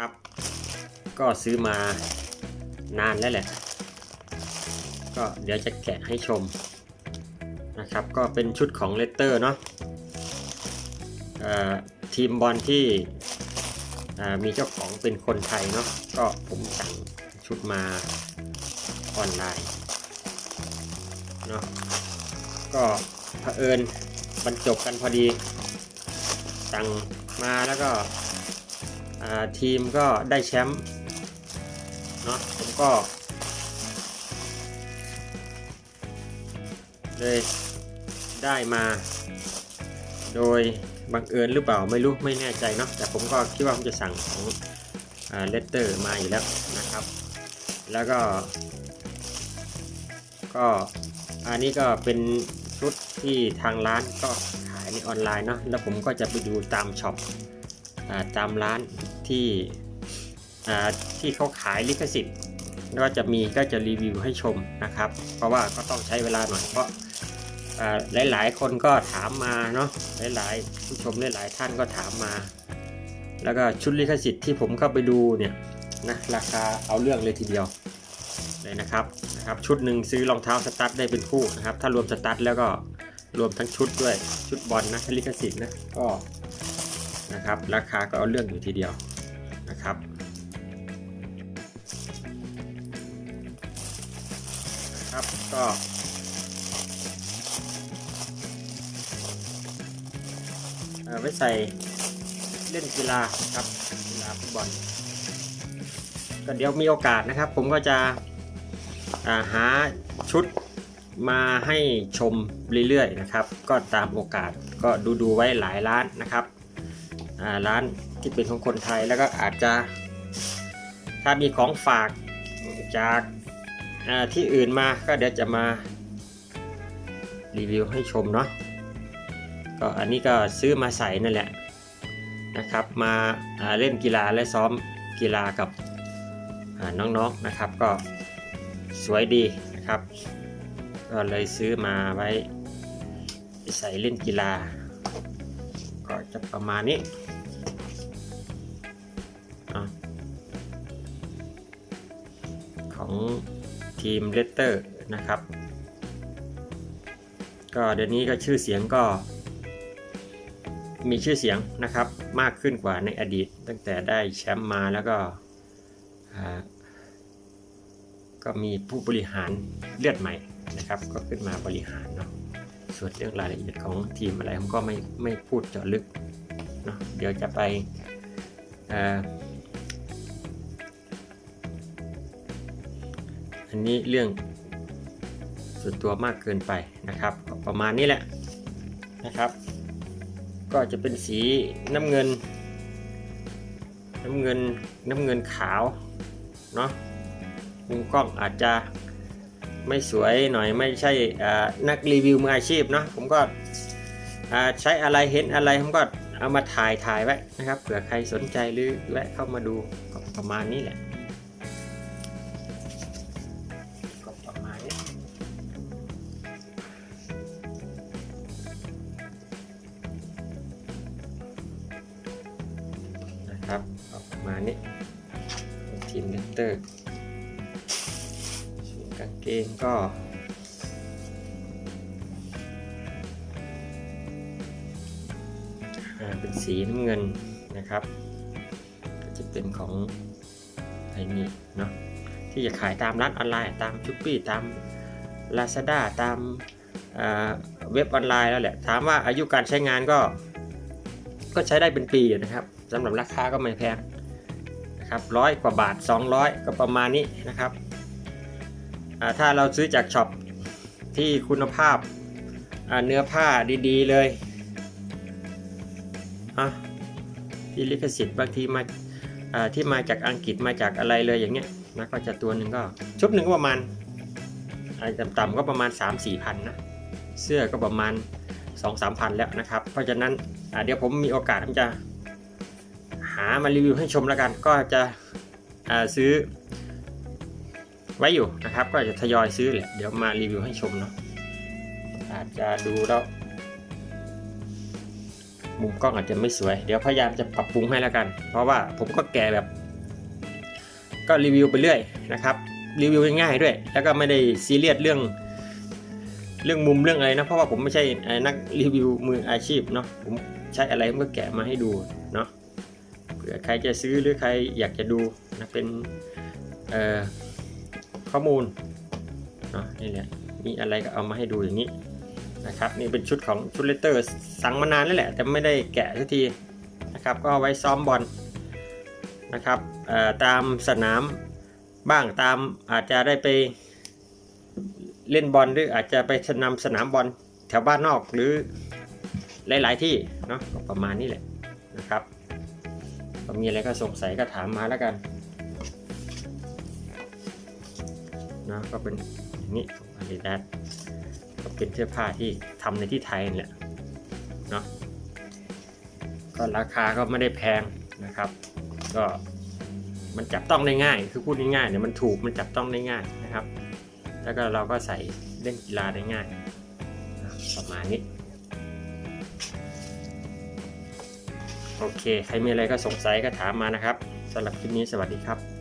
ครับ ก็ซื้อมานานแล้วแหละ ก็เดี๋ยวจะแกะให้ชมนะครับ ก็เป็นชุดของเลตเตอร์เนาะทีมบอลที่มีเจ้าของเป็นคนไทยเนาะก็ผมสั่งชุดมาออนไลน์เนาะก็เผอิญบรรจบกันพอดีสั่งมาแล้วก็ ทีมก็ได้แชมป์เนาะผมก็ เลยได้มา โดยบังเอิญหรือเปล่าไม่รู้ไม่แน่ใจเนาะแต่ผมก็คิดว่าผมจะสั่งของเลตเตอร์มาอยู่แล้วนะครับ แล้วก็ ก็อันนี้ก็เป็นชุดที่ทางร้านก็ขายในออนไลน์เนาะแล้วผมก็จะไปดูตามช็อป ตามร้านที่ที่เขาขายลิขสิทธิ์ก็จะมีก็จะรีวิวให้ชมนะครับ เพราะว่าก็ต้องใช้เวลาหน่อยเพราะหลาย ๆ คนก็ถามมาเนาะหลาย ๆ ผู้ชมหลายๆท่านก็ถามมา แล้วก็ชุดลิขสิทธิ์ที่ผมเข้าไปดูเนี่ยนะราคาเอาเรื่องเลยทีเดียวเลยนะครับนะครับ ชุดหนึ่งซื้อรองเท้าสตั๊ดได้เป็นคู่นะครับ ถ้ารวมสตั๊ดแล้วก็รวมทั้งชุดด้วยชุดบอลนะลิขสิทธิ์นะก็ นะครับ ราคาก็เอาเรื่องอยู่ทีเดียวนะครับ ครับก็เอ่อไว้ใส่เล่นกีฬาครับกีฬาฟุตบอลก็เดี๋ยวมีโอกาสนะครับ ผมก็จะาหาชุดมาให้ชมเรื่อยๆนะครับ ก็ตามโอกาสก็ดูๆไว้หลายร้านนะครับ ร้านที่เป็นของคนไทยแล้วก็อาจจะ ถ้ามีของฝากจากาที่อื่นมาก็เดี๋ยวจะมารีวิวให้ชมเนาะก็อันนี้ก็ซื้อมาใส่นั่นแหละนะครับ มาาเล่นกีฬาและซ้อมกีฬากับน้องๆนะครับ ก็สวยดีนะครับ ก็เลยซื้อมาไว้ใส่เล่นกีฬา ก็จะประมาณนี้ ของทีมเลตเตอร์นะครับ ก็เดี๋ยวนี้ก็ชื่อเสียงก็ มีชื่อเสียงนะครับมากขึ้นกว่าในอดีต ตั้งแต่ได้แชมป์มาแล้วก็ ก็มีผู้บริหารเลือดใหม่นะครับ ก็ขึ้นมาบริหารเนาะส่วนเรื่องรายละเอียดของทีมอะไรผมก็ไม่ไม่พูดเจาะลึกเนาะเดี๋ยวจะไป อันนี้เรื่องส่วนตัวมากเกินไปนะครับ ประมาณนี้แหละนะครับ ก็จะเป็นสีน้ำเงิน น้ำเงินน้ำเงินขาวเนาะมุมกล้องอาจจะไม่สวยหน่อยไม่ใช่นักรีวิวมืออาชีพเนาะผมก็ใช้อะไรเห็นอะไรผมก็เอามาถ่ายถ่ายไว้นะครับเผื่อใครสนใจหรือแวะเข้ามาดูก็ประมาณนี้แหละ นะครับก็ประมานี้ทีมเลตเตอร์ส่วนกางเกงก็เป็นสีน้ำเงินนะครับ ก็จะเป็นของไอ้นี่เนาะที่จะขายตามร้านออนไลน์ตามชุปปี้ตาม Lazada ตามเว็บออนไลน์แล้วแหละ ถามว่าอายุการใช้งานก็ ก็ใช้ได้เป็นปีนะครับ สำหรับราคาก็ไม่แพงนะครับร้อยกว่าบาท 200 ก็ประมาณนี้นะครับถ้าเราซื้อจากช็อปที่คุณภาพเนื้อผ้าดีๆเลยที่ลิขสิทธิ์บางทีมาที่มาจากอังกฤษมาจากอะไรเลยอย่างเงี้ยนะก็จะตัวหนึ่งก็ชุดหนึ่งก็ประมาณต่ำๆก็ประมาณ 3 4พันนะเสื้อก็ประมาณ 2 3 พันแล้วนะครับ เพราะฉะนั้นเดี๋ยวผมมีโอกาสผมจะามารีวิวให้ชมแล้วกัน ก็จะซื้อ ไว้อยู่นะครับ ก็จะทยอยซื้อแหละเดี๋ยวมารีวิวให้ชมเนาะอาจจะดูแล้วมุมกล้องอาจจะไม่สวย เดี๋ยวพยายามจะปรับปรุงให้แล้วกัน เพราะว่าผมก็แก่แบบ ก็รีวิวไปเรื่อยนะครับ รีวิวง่ายๆด้วย แล้วก็ไม่ได้ซีเรียสเรื่อง เรื่องมุมเรื่องอะไรนะ เพราะว่าผมไม่ใช่นักรีวิวมืออาชีพเนาะ ผมใช้อะไรผมก็แกะมาให้ดูเนาะ ผื่อใครจะซื้อหรือใครอยากจะดูนะเป็นข้อมูลเนาะนี่แหละมีอะไรก็เอามาให้ดูอย่างนี้นะครับนี่เป็นชุดของชุดเลตเตอร์สั่งมานานแล้วแหละ แต่ไม่ได้แกะสักทีนะครับก็เอาไว้ซ้อมบอลนะครับตามสนามบ้างตามอาจจะได้ไปเล่นบอลหรืออาจจะไปนำสนามบอลแถวบ้านนอกหรือหลาย ๆ ที่เนาะประมาณนี้แหละนะครับ ก็มีอะไรก็สงสัยก็ถามมาแล้วกันเนะก็เป็นอย่างนี้อาดิดาสก็เป็นเสื้อผ้าที่ทำในที่ไทยนี่แหละเนาะก็ราคาก็ไม่ได้แพงนะครับ ก็มันจับต้องได้ง่าย คือพูดง่ายๆเนี่ยมันถูกมันจับต้องได้ง่ายนะครับ แล้วก็เราก็ใส่เล่นกีฬาได้ง่าย ประมาณนี้ โอเค ใครมีอะไรก็สงสัยก็ถามมานะครับสำหรับคลิปนี้สวัสดีครับ